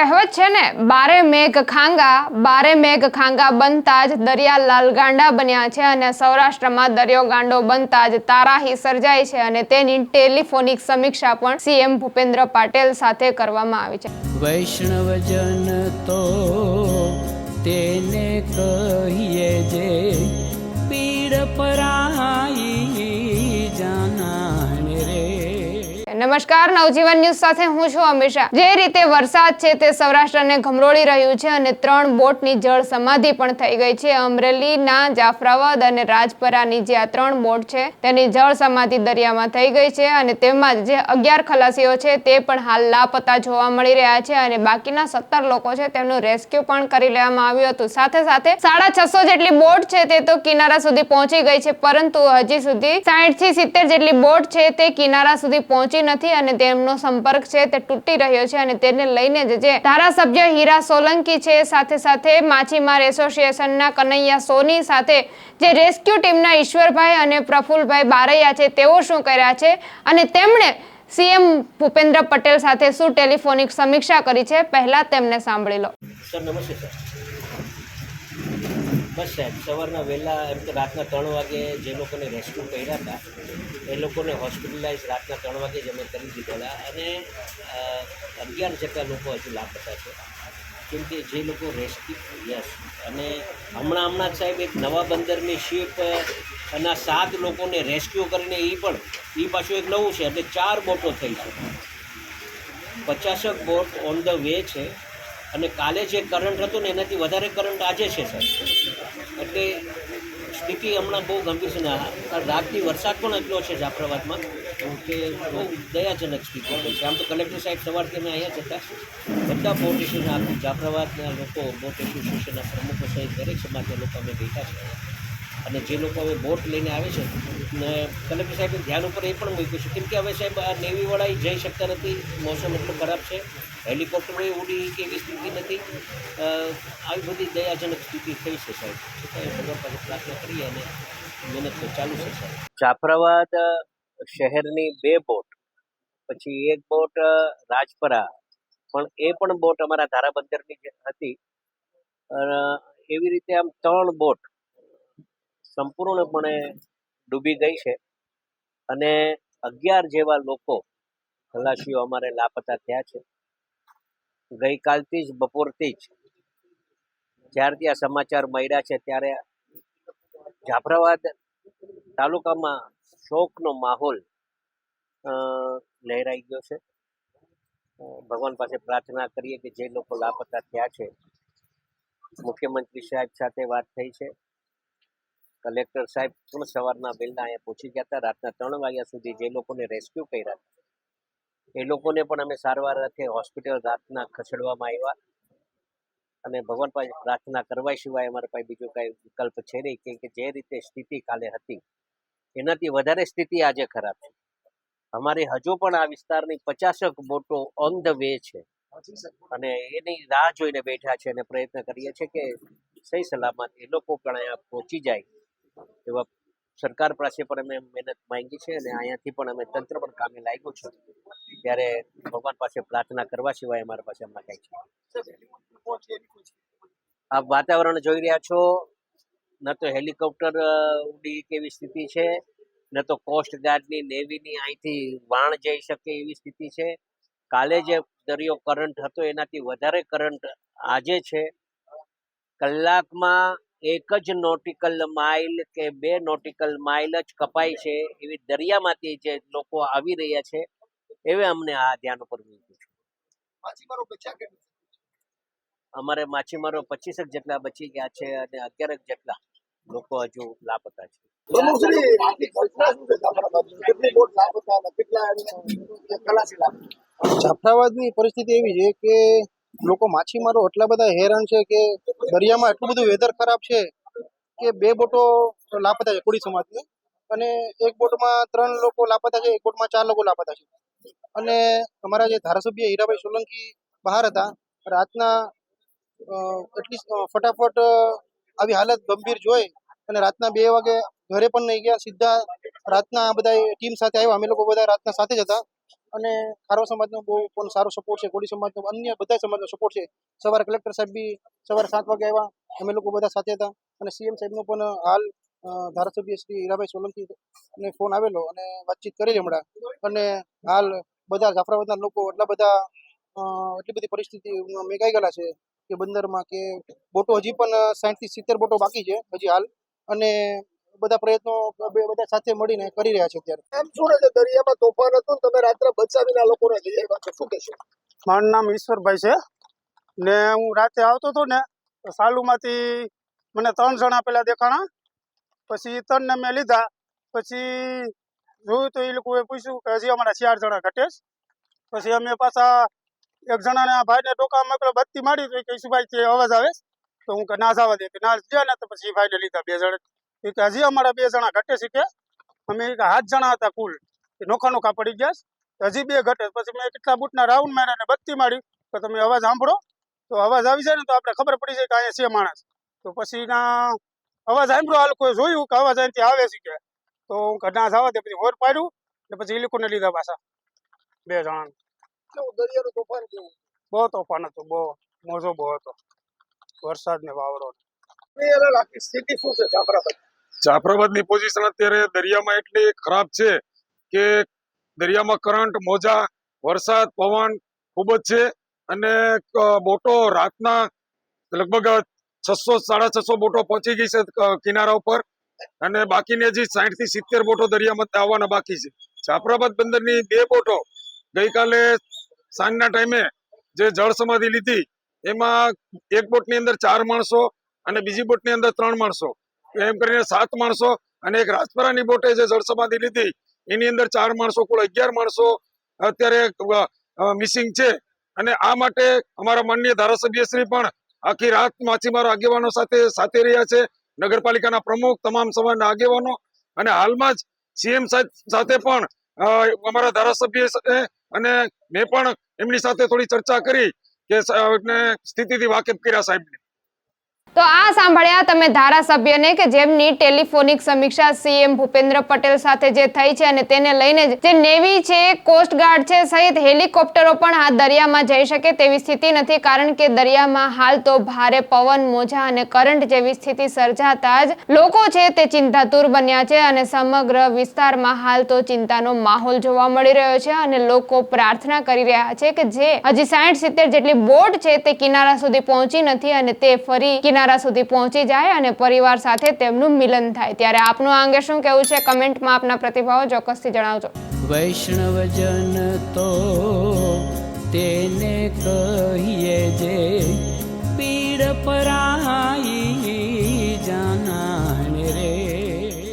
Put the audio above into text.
કહેવત છે ને, બારે મેઘ ખાંગા, બારે મેઘ ખાંગા બનતા જ દરિયા લાલ ગાંડા બન્યા છે અને સૌરાષ્ટ્રમાં દરિયો ગાંડો બનતા જ તારાહી સર્જાય છે અને તેની ટેલિફોનિક સમીક્ષા પણ સીએમ ભૂપેન્દ્ર પાટેલ સાથે કરવામાં આવી છે. વૈષ્ણવજન તો તેને કહીએ જે પીડ પરાઈ નમસ્કાર, નવજીવન ન્યૂઝ સાથે હું છું અમિશા જે રીતે વરસાદ છે તે સૌરાષ્ટ્રને ઘમરોળી રહ્યું છે અને ત્રણ બોટની જળ સમાધિ પણ થઈ ગઈ છે. અમરેલીના જાફરાબાદ અને રાજપરાની જે આ ત્રણ બોટ છે, તેની જળ સમાધિ દરિયામાં થઈ ગઈ છે અને તેમાં જ અગિયાર ખલાસીઓ છે તે પણ હાલ લાપતા જોવા મળી રહ્યા છે અને બાકીના સત્તર લોકો છે તેમનું રેસ્ક્યુ પણ કરી લેવામાં આવ્યું હતું. સાથે સાથે સાડા છસો જેટલી બોટ છે તે તો કિનારા સુધી પહોંચી ગઈ છે, પરંતુ હજી સુધી સાઠથી સિત્તેર જેટલી બોટ છે તે કિનારા સુધી પહોંચી નથી અને તેમનો સંપર્ક છે તે તૂટી રહ્યો છે અને તેને લઈને જ જે ધારાસભ્ય હીરા સોલંકી છે, સાથે સાથે માછીમાર એસોસિએશનના કનૈયા સોની સાથે જે રેસ્ક્યુ ટીમના ઈશ્વરભાઈ અને પ્રફુલભાઈ બારૈયા છે, તેઓ શું કર્યા છે અને તેમણે સીએમ ભૂપેન્દ્ર પટેલ સાથે શું ટેલિફોનિક સમીક્ષા કરી છે, પહેલા તેમને સાંભળી લો. સર, નમસ્તે, સર. બસ સાહેબ, સવારના વહેલા એમ તો રાતના ત્રણ વાગે જે લોકોને રેસ્ક્યુ કર્યા હતા, એ લોકોને હોસ્પિટલાઇઝ રાતના ત્રણ વાગે જ અમે કરી દીધેલા અને અગિયાર જેટલા લોકો હજુ લાપતા છે. કેમ કે જે લોકો રેસ્ક્યુ યસ અને હમણાં હમણાં સાહેબ એક નવા બંદરની શિપ અને સાત લોકોને રેસ્ક્યુ કરીને એ પણ એ પાછું એક નવું છે, એટલે ચાર બોટો થઈ છે. પચાસક બોટ ઓન ધ વે છે. અને કાલે જે કરંટ હતો ને એનાથી વધારે કરંટ આજે છે સર એટલે સ્થિતિ હમણાં બહુ ગંભીર છે ને રાતની વરસાદ પણ એટલો છે જાફરાબાદમાં કે બહુ દયાજનક સ્થિતિ છે. આમ તો કલેક્ટર સાહેબ સવારથી અમે અહીંયા જતા બધા બોટ એસોસિએશન જાફરાબાદના લોકો બોટ એસોસિએશનના પ્રમુખો સહિત દરેક સમાજના લોકો અમે બેઠા છે અને જે લોકો હવે બોટ લઈને આવે છે, ને કલેક્ટર સાહેબે ધ્યાન ઉપર એ પણ મૂક્યું છે. કેમ કે હવે સાહેબ આ નેવીવાળા જઈ શકતા નથી, મોસમ એટલો ખરાબ છે, હેલિકોપ્ટરો ઉડી કે એવી સ્થિતિ નથી. આવી બધી દયાજનક સ્થિતિ થઈ છે સાહેબ. છતાંય ભગવાન પ્રાર્થના કરીએ અને મહેનત તો ચાલુ છે સાહેબ. જાફરાબાદ શહેરની બે બોટ, પછી એક બોટ રાજપરા, પણ એ પણ બોટ અમારા ધારાબંદરની હતી. એવી રીતે આમ ત્રણ બોટ સંપૂર્ણપણે ડૂબી ગઈ છે. અને અગિયાર જેવા લોકો ખલાસીઓ અમારે લાપતા થયા છે. ગઈકાલથી જ, બપોરથી જ જ્યારથી આ સમાચાર મળ્યા છે, ત્યારે જાફરાબાદ તાલુકામાં શોકનો માહોલ લહેરાઈ ગયો છે. ભગવાન પાસે પ્રાર્થના કરીએ કે જે લોકો લાપતા થયા છે, મુખ્યમંત્રી સાહેબ સાથે વાત થઈ છે. કલેક્ટર સાહેબ પણ સવારના વહેલા અહીંયા પહોંચી ગયા હતા. રાતના ત્રણ વાગ્યા સુધી જે લોકોને રેસ્ક્યુ કર્યા એ લોકોને પણ અમે સારવાર અર્થે હોસ્પિટલ રાતના ખસેડવામાં આવ્યા. અને ભગવાન પાસે પ્રાર્થના કરવા સિવાય અમારા પાસે બીજો કાંઈ વિકલ્પ છે નહીં, કેમ કે જે રીતે સ્થિતિ કાલે હતી, એનાથી વધારે સ્થિતિ આજે ખરાબ છે. અમારી હજુ પણ આ વિસ્તારની પચાસક બોટો ઓન ધ વે છે. અને એની રાહ જોઈને બેઠા છે અને પ્રયત્ન કરીએ છીએ કે સહી સલામત એ લોકો પણ અહીંયા પહોંચી જાય. એવા સરકાર પાસે પણ અમે મહેનત માંગી છે અને અહીંયાથી પણ અમે તંત્ર પણ કામે લાગ્યું છે. ત્યારે ભગવાન પાસે પ્રાર્થના કરવા સિવાય અમારા પાસે હમણાં કંઈ છે આપ વાતાવરણ જોઈ રહ્યા છો. ન તો હેલિકોપ્ટર ઉડી કેવી સ્થિતિ છે ન તો કોસ્ટ ગાર્ડની નેવીની અહીંથી વાણ જઈ શકે એવી સ્થિતિ છે. કાલે જે દરિયો કરંટ હતો એનાથી વધારે કરંટ આજે છે. કલાકમાં એક જ નોટિકલ માઇલ કે બે નોટિકલ માઇલ જ કપાય છે એવી દરિયામાંથી જે લોકો આવી રહ્યા છે એવે અમને આ ધ્યાન ઉપર મૂક્યું છે. અમારે માછીમારો પચીસક જેટલા બચી ગયા છે અને અગિયારક જેટલા લોકો હજુ લાપતા છે? જાફરાબાદની પરિસ્થિતિ એવી છે કે લોકો માછીમારો એટલા બધા હેરાન છે કે દરિયામાં એટલું બધું વેધર ખરાબ છે કે બે બોટો લાપતા છે કોળી સમાજની. અને એક બોટમાં ત્રણ લોકો લાપતા છે, એક બોટમાં ચાર લોકો લાપતા છે. અને અમારા જે ધારાસભ્ય હીરાભાઈ સોલંકી બહાર હતા, રાતના એટલી ફટાફટ આવી હાલત ગંભીર જોઈ અને રાતના બે વાગે ઘરે પણ નહીં ગયા. સીધા રાતના બધા ટીમ સાથે આવ્યા. અમે લોકો બધા રાતના સાથે જ હતા. અને ખારો સમાજનો બહુ પણ સારો સપોર્ટ છે. કોળી સમાજનો, અન્ય બધા સમાજનો સપોર્ટ છે. સવારે કલેક્ટર સાહેબ બી સવારે સાત વાગે આવ્યા. અમે લોકો બધા સાથે હતા. અને સીએમ સાહેબનો પણ હાલ ધારાસભ્ય શ્રી હીરાભાઈ સોલંકી ને ફોન આવેલો અને વાતચીત કરી હમણાં. અને હાલ બધા જાફરાબાદના લોકો એટલા બધા એટલી બધી પરિસ્થિતિ મેકાઈ ગયેલા છે કે બંદરમાં કે બોટો હજી પણ સાઠથી સિત્તેર બોટો બાકી છે હજી હાલ. અને બધા પ્રયત્નો બે બધા સાથે મળીને કરી રહ્યા છે અત્યારે. એમ શું છે દરિયામાં તોફાન હતું ને તમે રાત્રે બચાવીને લોકોને લઈ આવ્યા છો? શું કહેશો? મારું નામ ઈશ્વરભાઈ છે. ને હું રાતે આવતો હતો ને તો સાલુમાંથી મને ત્રણ જણા પેલા દેખાણા. પછી ત્રણને મેં લીધા. પછી જોયું તો એ લોકોએ પૂછ્યું કે હજી અમારા ચાર જણા ઘટે છે. પછી અમે પાછા એક જણાને આ ભાઈને ટોકા મોકલો બત્તી મારી તો એ કે ઈશુભાઈ તે અવાજ આવે તો હું કે ના જવા દે. કે ના જ્યાં ને તો પછી ભાઈને લીધા બે જણા. એ કે હજી અમારા બે જણા ઘટે છે કે? અમે હાથ જણા હતા કુલ. એ નોખા નોખા પડી ગયા. હજી બે ઘટે પછી મેં કેટલા બૂટના રાઉન્ડ માર્યા ને બત્તી મારી. તો તમે અવાજ સાંભળો. તો અવાજ આવી જાય ને તો આપણે ખબર પડી જાય કે અહીંયા છે માણસ. તો પછી ના અવાજ સાંભળ્યો આ લોકોએ જોયું કે અવાજ અહીંથી આવે છે કે? તો હું ઘટના જવા દે પછી હોર પાડ્યું ને પછી એ લોકોને લીધા પાછા. બે જણા. કેવું દરિયાનું તોફાન કેવું? બહુ તોફાન હતું બહુ. મોજો બહુ હતો. વરસાદ ને વાવડો સ્થિતિ શું છે જાફરાબાદની પોઝિશન અત્યારે દરિયામાં એટલી ખરાબ છે કે દરિયામાં કરંટ મોજા, વરસાદ, પવન ખૂબ જ છે અને બોટો રાતના લગભગ છસો, સાડા છસો બોટો પહોંચી ગઈ છે કિનારા ઉપર અને બાકીની હજી સાઠથી સિત્તેર બોટો દરિયામાં આવવાના બાકી છે. જાફરાબાદ બંદરની બે બોટો ગઈકાલે સાંજના ટાઈમે જે જળ સમાધિ લીધી, એમાં એક બોટની અંદર ચાર માણસો અને બીજી બોટની અંદર ત્રણ માણસો. એમ કરીને સાત માણસો અને એક રાજપરાની બોટે જે જળસમાધિ લીધી, એની અંદર ચાર માણસો કુલ અગિયાર માણસો અત્યારે મિસિંગ છે. અને આ માટે અમારા માનનીય ધારાસભ્યશ્રી પણ આખી રાત માછીમારો આગેવાનો સાથે સાથે રહ્યા છે. નગરપાલિકાના પ્રમુખ, તમામ સમાજના આગેવાનો. અને હાલમાં જ સીએમ સાથે પણ અમારા ધારાસભ્ય અને મેં પણ એમની સાથે થોડી ચર્ચા કરી કે સ્થિતિથી વાકેફ કર્યા સાહેબને. તો આ સાંભળ્યા તમે ધારાસભ્યને કે જેમની ટેલિફોનિક સમીક્ષા સીએમ ભૂપેન્દ્ર પટેલ સાથે જે થઈ છે અને તેને લઈને જે નેવી છે કોસ્ટગાર્ડ છે, સહિત હેલિકોપ્ટરો પણ આ દરિયામાં જઈ શકે તેવી સ્થિતિ નથી, કારણ કે દરિયામાં હાલ તો ભારે પવન, મોજા અને કરંટ જેવી સ્થિતિ સર્જાતા જ લોકો છે તે ચિંતાતુર બન્યા છે અને સમગ્ર વિસ્તારમાં હાલ તો ચિંતાનો માહોલ જોવા મળી રહ્યો છે અને લોકો પ્રાર્થના કરી રહ્યા છે કે જે હજી સાઠ સિત્તેર જેટલી બોટ છે તે કિનારા સુધી પહોંચી નથી અને તે ફરી કિનારા સુધી પહોંચી જાય અને પરિવાર સાથે તેમનું મિલન થાય. ત્યારે આપનું આ અંગે શું કહેવું છે? કમેન્ટમાં આપના પ્રતિભાવો ચોક્કસથી જણાવજો. વૈષ્ણવજન તો તેને કહીએ જે પીડ પર